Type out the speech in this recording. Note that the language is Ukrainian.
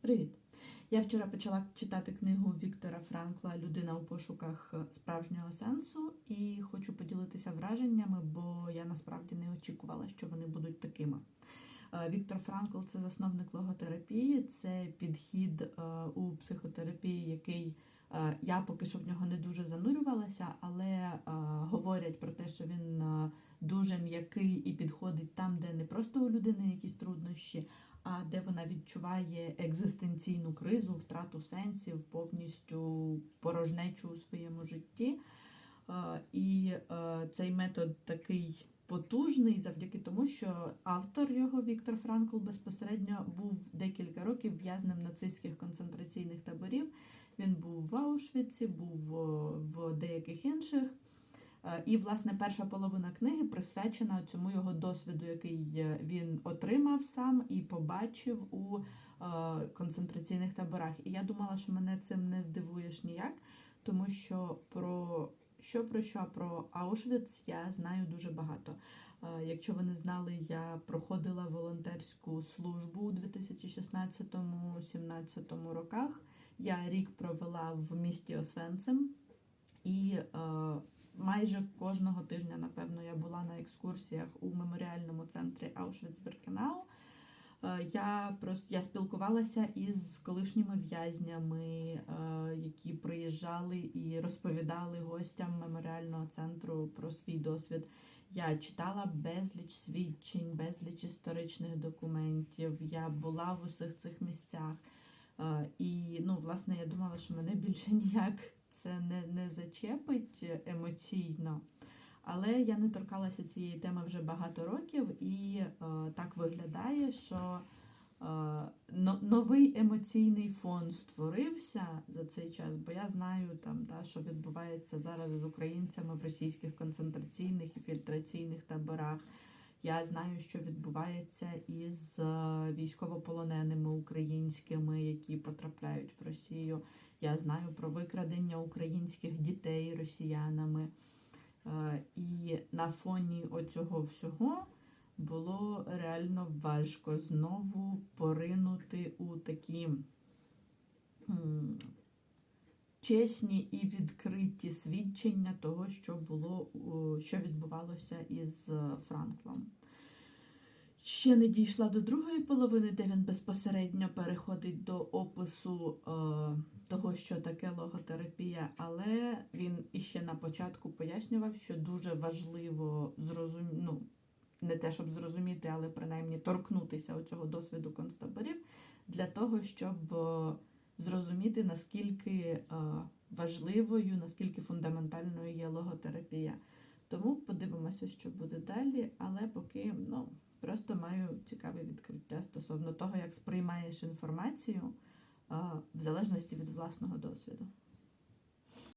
Привіт! Я вчора почала читати книгу Віктора Франкла Людина у пошуках справжнього сенсу і хочу поділитися враженнями, бо я насправді не очікувала, що вони будуть такими. Е, Віктор Франкл це засновник логотерапії, це підхід е, у психотерапії, який е, я поки що в нього не дуже занурювалася, але е, говорять про те, що він е, дуже м'який і підходить там, де не просто у людини якісь труднощі, а де вона відчуває екзистенційну кризу, втрату сенсів, повністю порожнечу у своєму житті. Е, І е, цей метод такий потужний завдяки тому, що автор його Віктор Франкл безпосередньо був декілька років в'язнем нацистських концентраційних таборів. Він був в Аушвіці, був е, в деяких інших. Е, І, власне, перша половина книги присвячена цьому його досвіду, який е, він отримав сам і побачив у е, концентраційних таборах. І я думала, що мене цим не здивуєш ніяк, тому що про що про що про Аушвіц я знаю дуже багато. Якщо ви не знали, я проходила волонтерську службу у 2016-17 роках. Я рік провела в місті Освенцим. І майже кожного тижня, напевно, я була на екскурсіях у меморіальному центрі Аушвіц-Біркенау. Е, я просто я спілкувалася із колишніми в'язнями, е, які приїжджали і розповідали гостям меморіального центру про свій досвід. Я читала безліч свідчень, безліч історичних документів. Я була в усіх цих місцях. Е, І ну, власне, я думала, що мене більше ніяк це не, не зачепить емоційно. Але я не торкалася цієї теми вже багато років, і е, так виглядає, що е, но, новий емоційний фон створився за цей час, бо я знаю, там, та, що відбувається зараз з українцями в російських концентраційних і фільтраційних таборах. Я знаю, що відбувається із е, військовополоненими українськими, які потрапляють в Росію. Я знаю про викрадення українських дітей росіянами. Е, І на фоні оцього всього було реально важко знову поринути у такі чесні і відкриті свідчення того, що було, що відбувалося із е, Франклом. Ще не дійшла до другої половини, де він безпосередньо переходить до опису е, того, що таке логотерапія, але він іще на початку пояснював, що дуже важливо зрозуміти, ну, не те, щоб зрозуміти, але принаймні торкнутися оцього досвіду концтаборів для того, щоб е, зрозуміти, наскільки е, важливою, наскільки фундаментальною є логотерапія. Тому подивимося, що буде далі, але поки ну, просто маю цікаве відкриття стосовно того, як сприймаєш інформацію в залежності від власного досвіду.